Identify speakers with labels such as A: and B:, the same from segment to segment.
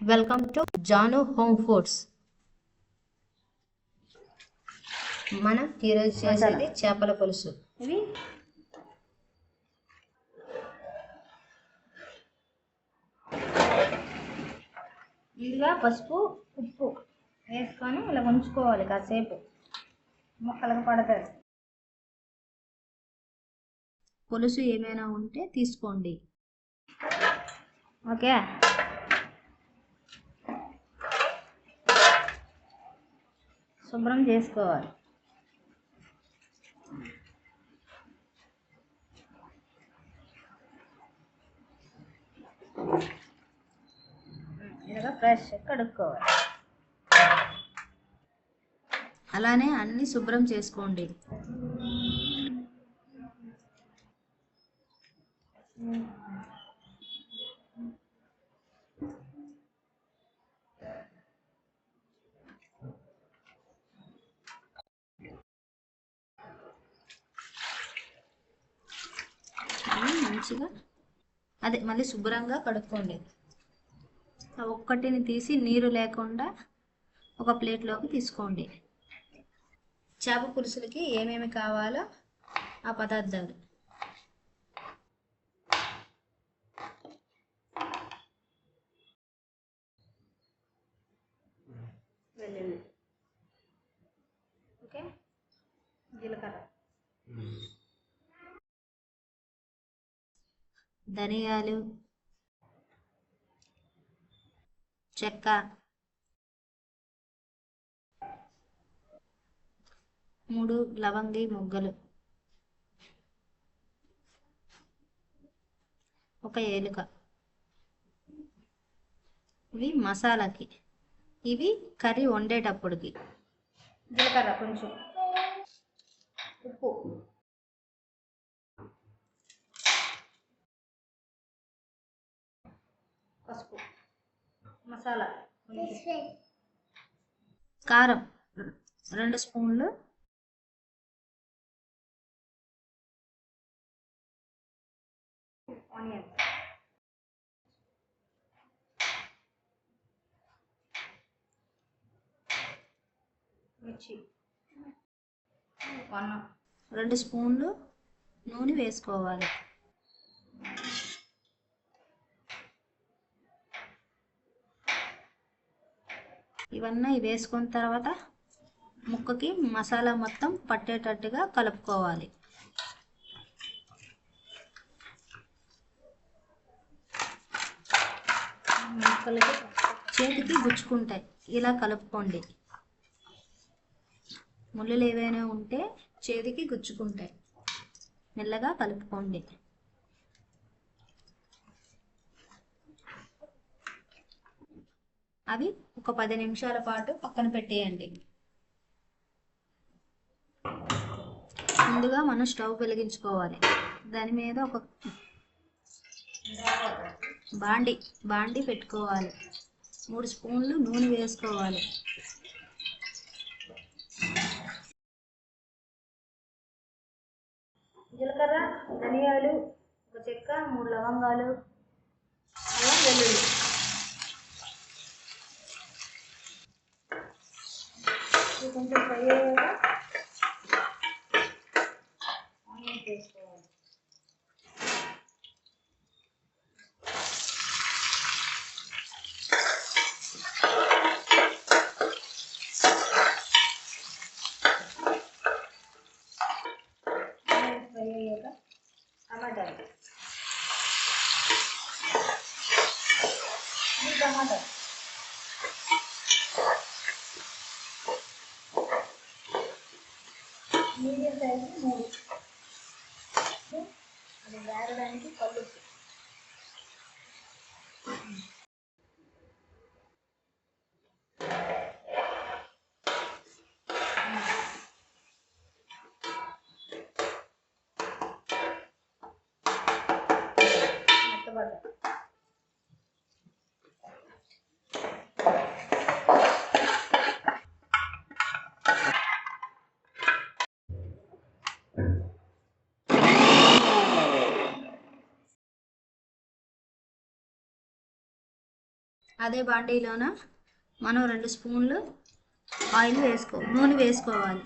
A: Welcome to Janu home foods మనం ఈరోజు చేసేది చేపల పులుసు.
B: ఇవి? ముందుగా పసుపు ఉప్పు వేసుకొని ఇలా ఉంచుకోవాలి కాసేపు. మొక్కలకు పడుతుంది
A: పులుసు ఏమైనా ఉంటే తీసుకోండి.
B: ఓకే? శుభ్రం చేసుకోవాలి. ఇలాగ ఫ్రెష్ కడుక్కోవాలి.
A: అలానే అన్ని శుభ్రం చేసుకోండి అన్నీ మంచిగా అదే మళ్ళీ శుభ్రంగా కడుక్కోండి. ఆ ఒక్కటిని తీసి నీరు లేకుండా ఒక ప్లేట్లోకి తీసుకోండి. చేప పులుసులకి ఏమేమి కావాలో ఆ పదార్థాలు.
B: వెల్లుల్లి. ఓకే? జీలకర్ర.
A: ధనియాలు చెక్క మూడు లవంగి మొగ్గలు ఒక ఏలుక. ఇవి మసాలాకి. ఇవి కర్రీ వండేటప్పటికి.
B: జీలకర్ర కొంచెం ఉప్పు. పసుపు మసాలా
A: కారం రెండు స్పూన్లు.
B: ఆనియన్. మిర్చి. అన్నం.
A: రెండు స్పూన్లు నూనె వేసుకోవాలి. ఇవన్నీ వేసుకున్న తర్వాత ముక్కకి మసాలా మొత్తం పట్టేటట్టుగా కలుపుకోవాలి.
B: ముక్కలకి
A: చేతికి గుచ్చుకుంటాయి. ఇలా కలుపుకోండి. ముళ్ళులు ఏవైనా ఉంటే చేతికి గుచ్చుకుంటాయి. మెల్లగా కలుపుకోండి. అవి ఒక పది నిమిషాల పాటు పక్కన పెట్టేయండి. ముందుగా మనం స్టవ్ వెలిగించుకోవాలి. దాని మీద ఒక బాండి బాండి పెట్టుకోవాలి. మూడు స్పూన్లు నూనె వేసుకోవాలి.
B: జీలకర్ర ధనియాలు ఒక చెక్క మూడు లవంగాలు అలా వెల్లుల్లి. కొంచెం ఫ్రై అయ్యాక ఆనియన్స్ వేసుకోవాలి ఆనియన్స్ ఫ్రై అయ్యాక టమాటాలు ఇది అది వేరడానికి కళ్ళు
A: అదే బాండీలోన మనం రెండు స్పూన్లు ఆయిల్ వేసుకో నూనె వేసుకోవాలి.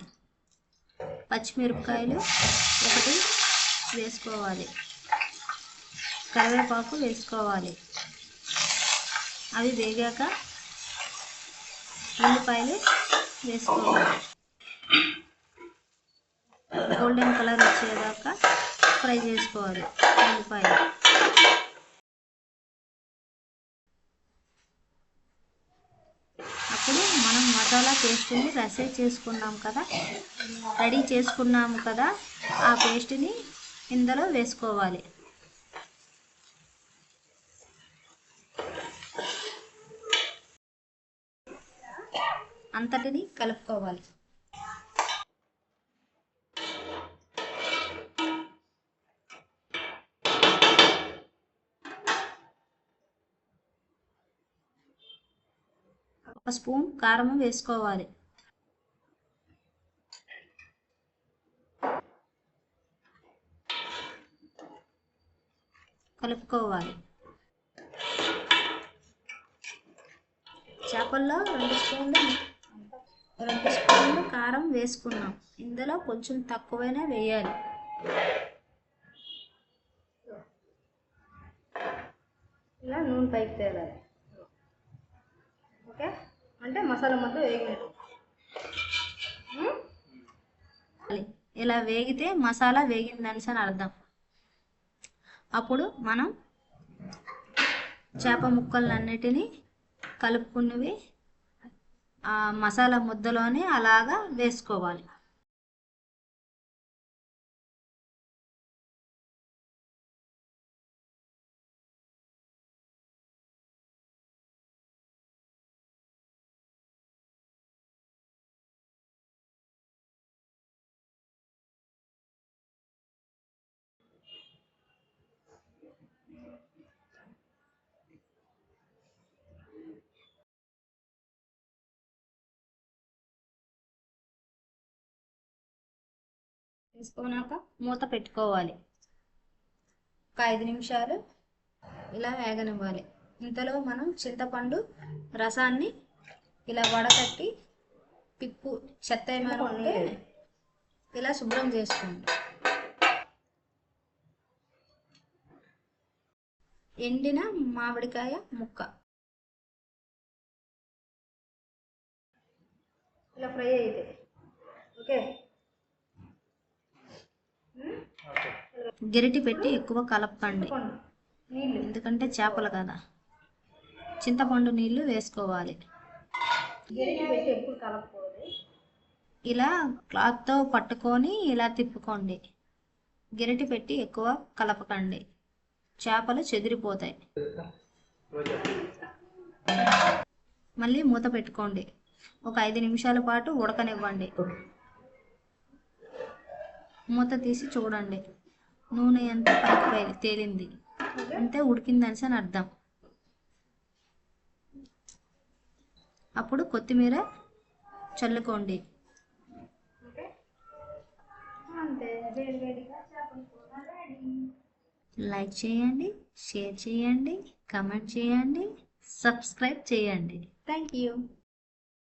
A: పచ్చిమిరపకాయలు ఒకటి వేసుకోవాలి. కరివేపాకు వేసుకోవాలి. అవి వేగాక ఉల్లిపాయలు వేసుకోవాలి. గోల్డెన్ కలర్ వచ్చేదాకా ఫ్రై చేసుకోవాలి ఉల్లిపాయలు అప్పుడు మనం మసాలా పేస్ట్ని రసే చేసుకున్నాం కదా. రెడీ చేసుకున్నాము కదా. ఆ పేస్ట్ని ఇందులో వేసుకోవాలి. అంతటిని కలుపుకోవాలి ఒక స్పూన్ కారం వేసుకోవాలి. కలుపుకోవాలి. చేపల్లో రెండు స్పూన్లు రెండు స్పూన్లు కారం వేసుకున్నాం. ఇందులో కొంచెం తక్కువైనా వేయాలి.
B: ఇలా నూనె పైకి తేలాలి. ఓకే? అంటే మసాలా మొత్తం వేగినట్టు
A: ఇలా వేగితే మసాలా వేగిందని అని అర్థం. అప్పుడు మనం చేప ముక్కలన్నిటినీ కలుపుకున్నవి ఆ మసాలా ముద్దలోనే అలాగా వేసుకోవాలి. వేసుకున్నాక మూత పెట్టుకోవాలి. ఒక ఐదు నిమిషాలు ఇలా వేగనివ్వాలి. ఇంతలో మనం చింతపండు రసాన్ని ఇలా వడకట్టి పిప్పు చెత్త ఏమైనా ఉంటే ఇలా శుభ్రం చేసుకోండి. ఎండిన మామిడికాయ ముక్క.
B: ఇలా ఫ్రై అయితే ఓకే?
A: గెరిటి పెట్టి ఎక్కువ కలపకండి ఎందుకంటే చేపలు కదా. చింతపండు నీళ్ళు వేసుకోవాలి. ఇలా క్లాత్తో పట్టుకొని ఇలా తిప్పుకోండి. గెరిటి పెట్టి ఎక్కువ కలపకండి. చేపలు చెదిరిపోతాయి. మళ్ళీ మూత పెట్టుకోండి. ఒక ఐదు నిమిషాల పాటు ఉడకనివ్వండి. మూత తీసి చూడండి. నూనె అంతా పైకి తేలింది. అంతే ఉడికిందని అని అర్థం. అప్పుడు కొత్తిమీర చల్లుకోండి. లైక్ చేయండి షేర్ చేయండి కమెంట్ చేయండి సబ్స్క్రైబ్ చేయండి. Thank you